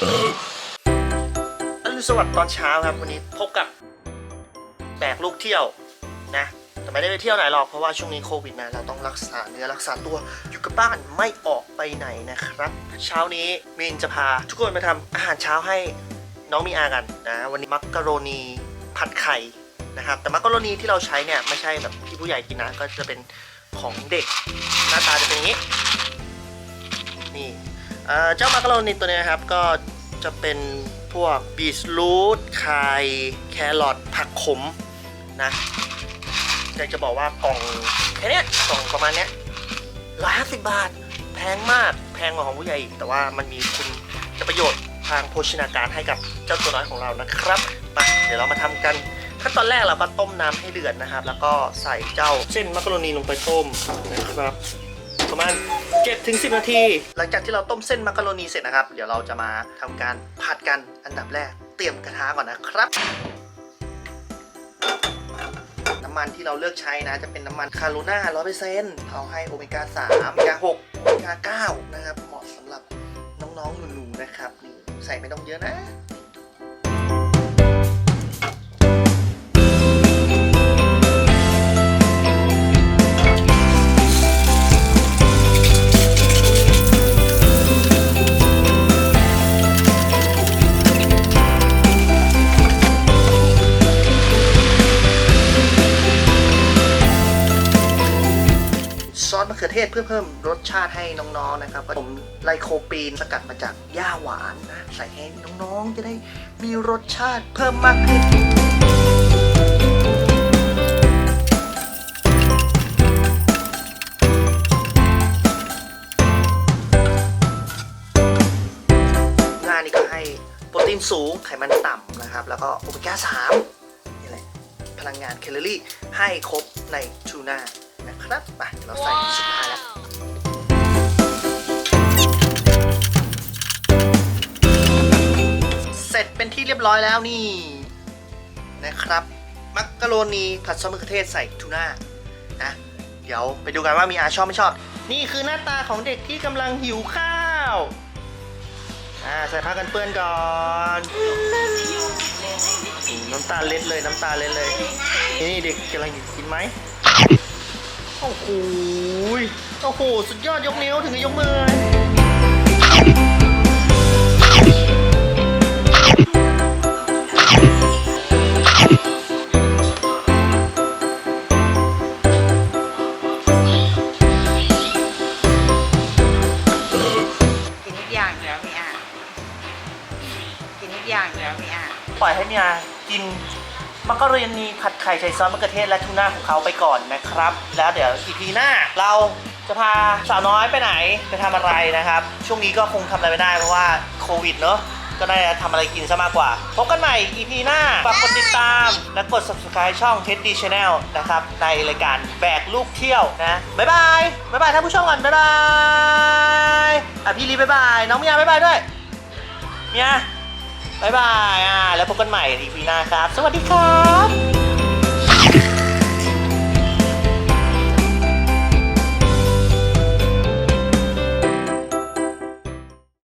สวัสดีตอนเช้าครับวันนี้พบกับแบกลูกเที่ยวนะแต่ไม่ได้ไปเที่ยวไหนหรอกเพราะว่าช่วงนี้โควิดนะเราต้องรักษาเนื้อรักษาตัวอยู่กับบ้านไม่ออกไปไหนนะครับ เช้านี้มินจะพาทุกคนมาทำอาหารเช้าให้น้องมีอากันนะวันนี้มักกะโรนีผัดไข่นะครับแต่มักกะโรนีที่เราใช้เนี่ยไม่ใช่แบบที่ผู้ใหญ่กินนะก็จะเป็นของเด็ก หน้าตาจะเป็นอย่างนี้นี่ เจ้ามาการโรนีตัวนี้นะครับก็จะเป็นพวกบีทรูทไข่แครอทผักขมนะอยากจะบอกว่ากล่องแค่นี้กล่องประมาณนี้ร้อยห้าสิบบาท แพงมากแพงกว่าของผู้ใหญ่อีกแต่ว่ามันมีคุณประโยชน์ทางโภชนาการให้กับเจ้าตัวน้อยของเรานะครับมาเดี๋ยวเรามาทำกันขั้นตอนแรกเราก็ต้มน้ำให้เดือดนะครับ แล้วก็ใส่เจ้าเส้นมักกะโรนีลงไปต้มนะครับ ประมาณ7ถึง10 นาที หลังจากที่เราต้มเส้นมักกะโรนีเสร็จนะครับ เดี๋ยวเราจะมาทำการผัดกันอันดับแรก เตรียมกระทะก่อนนะครับ น้ำมันที่เราเลือกใช้นะ จะเป็นน้ำมันคารูน่า100%เขาให้โอเมก้า3โอเมก้า6โอเมก้า9นะครับ เหมาะสำหรับน้องๆหนูๆนะครับนี่ใส่ไม่ต้องเยอะนะ ศเพื่อเพิ่มรสชาติให้น้องๆนะครับผมไลโคปีนสกัดมาจากหญ้าหวานนะใส่ให้น้องๆจะได้มีรสชาติเพิ่มมากขึ้นงานนี้ก็ให้โปรตีนสูงไขมันต่ำนะครับ แล้วก็โอเมก้า3นี่แหละพลังงานแคลอรี่ให้ครบในทูน่านะครับไปเดี๋ยเราใส่ ร็จเป็นที่เรียบร้อยแล้วนี่นะครับมักกะโรนีผัดซอสมะเขือเทศใส่ทูน่านะเดี๋ยวไปดูกันว่ามีอาชอบไม่ชอบ นี่คือหน้าตาของเด็กที่กำลังหิวข้าวอ่าใส่ผ้ากันเปื้อนก่อนน้ำตาเล็ดเลยน้ำตาเล็ดเลย นี่เด็กกำลังกินไหมโอ้โหโอ้โห สุดยอดยกนิ้วถึงกับยกมือ อย่างแล้วมีอาปล่อยให้เมียกินมักกะโรนีผัดไข่ใส่ซอสมะเขือเทศและทูน่าของเขาไปก่อนนะครับ แล้วเดี๋ยวอีพีหน้าเราจะพาสาวน้อยไปไหนไปทำอะไรนะครับ ช่วงนี้ก็คงทำอะไรไม่ได้เพราะว่าโควิดเนอะก็ได้ทำอะไรกินซะมากกว่า พบกันใหม่ EP หน้า ฝากกดติดตาม และกด subscribe ช่อง t e d d y Channel นะครับ ในรายการแบกลูกเที่ยวนะ บ๊ายบาย บ๊ายบายท่านผู้ชมก่อนบ๊ายบาย อะพี่ลีบ๊ายบาย น้องเมียบ๊ายบายด้วย เมีย บายบายอ่าแล้วพบกันใหม่ EP หน้าครับ สวัสดีครับ